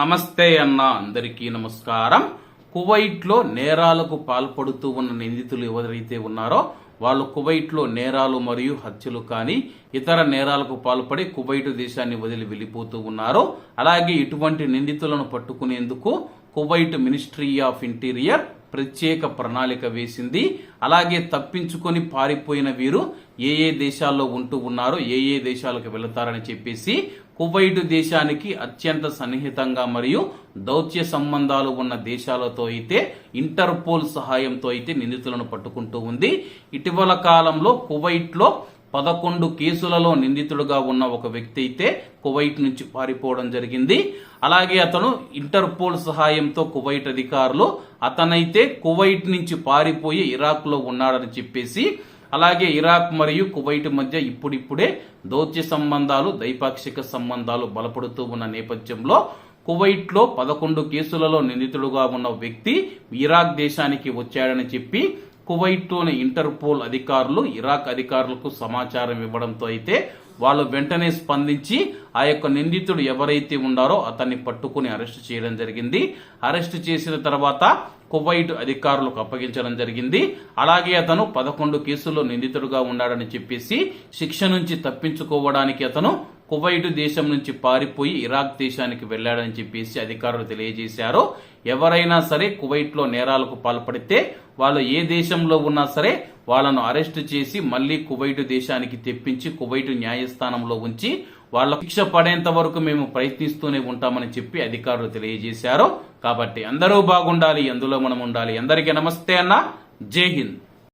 నమస్తే అన్న అందరికీ నమస్కారం. కువైట్లో నేరాలకు పాల్పడుతూ ఉన్న నిందితులు ఎవరైతే ఉన్నారో వాళ్ళు కువైట్లో నేరాలు మరియు హత్యలు కానీ ఇతర నేరాలకు పాల్పడి కువైట్ దేశాన్ని వదిలి వెళ్ళిపోతూ ఉన్నారు. అలాగే ఇటువంటి నిందితులను పట్టుకునేందుకు కువైట్ మినిస్ట్రీ ఆఫ్ ఇంటీరియర్ ప్రత్యేక ప్రణాళిక వేసింది. అలాగే తప్పించుకొని పారిపోయిన వీరు ఏ ఏ దేశాల్లో ఉంటూ ఉన్నారో ఏ ఏ దేశాలకు వెళతారని చెప్పేసి కువైట్ దేశానికి అత్యంత సన్నిహితంగా మరియు దౌత్య సంబంధాలు ఉన్న దేశాలతో అయితే ఇంటర్పోల్ సహాయంతో అయితే నిందితులను పట్టుకుంటూ ఉంది. ఇటీవల కాలంలో కువైట్లో పదకొండు కేసులలో నిందితుడుగా ఉన్న ఒక వ్యక్తి అయితే కువైట్ నుంచి పారిపోవడం జరిగింది. అలాగే అతను ఇంటర్పోల్ సహాయంతో కువైట్ అధికారులు అతనైతే కువైట్ నుంచి పారిపోయి ఇరాక్లో ఉన్నాడని చెప్పేసి అలాగే ఇరాక్ మరియు కువైట్ మధ్య ఇప్పుడిప్పుడే దౌత్య సంబంధాలు ద్వైపాక్షిక సంబంధాలు బలపడుతూ ఉన్న నేపథ్యంలో కువైట్లో పదకొండు కేసులలో నిందితుడుగా ఉన్న వ్యక్తి ఇరాక్ దేశానికి వచ్చాడని చెప్పి కువైట్లోని ఇంటర్పోల్ అధికారులు ఇరాక్ అధికారులకు సమాచారం ఇవ్వడంతో అయితే వాళ్ళు వెంటనే స్పందించి ఆ యొక్క నిందితుడు ఎవరైతే ఉన్నారో అతన్ని పట్టుకుని అరెస్ట్ చేయడం జరిగింది. అరెస్ట్ చేసిన తర్వాత కువైట్ అధికారులకు అప్పగించడం జరిగింది. అలాగే అతను పదకొండు కేసుల్లో నిందితుడుగా ఉన్నాడని చెప్పేసి శిక్ష నుంచి తప్పించుకోవడానికి అతను కువైటు దేశం నుంచి పారిపోయి ఇరాక్ దేశానికి వెళ్ళాడని చెప్పేసి అధికారులు తెలియజేశారు. ఎవరైనా సరే కువైట్లో నేరాలకు పాల్పడితే వాళ్ళు ఏ దేశంలో ఉన్నా సరే వాళ్ళను అరెస్ట్ చేసి మళ్ళీ కువైటు దేశానికి తెప్పించి కువైటు న్యాయస్థానంలో ఉంచి వాళ్ళ శిక్ష పడేంత వరకు మేము ప్రయత్నిస్తూనే ఉంటామని చెప్పి అధికారులు తెలియజేశారు. కాబట్టి అందరూ బాగుండాలి అందులో మనం ఉండాలి. అందరికీ నమస్తే అన్న. జై హింద్.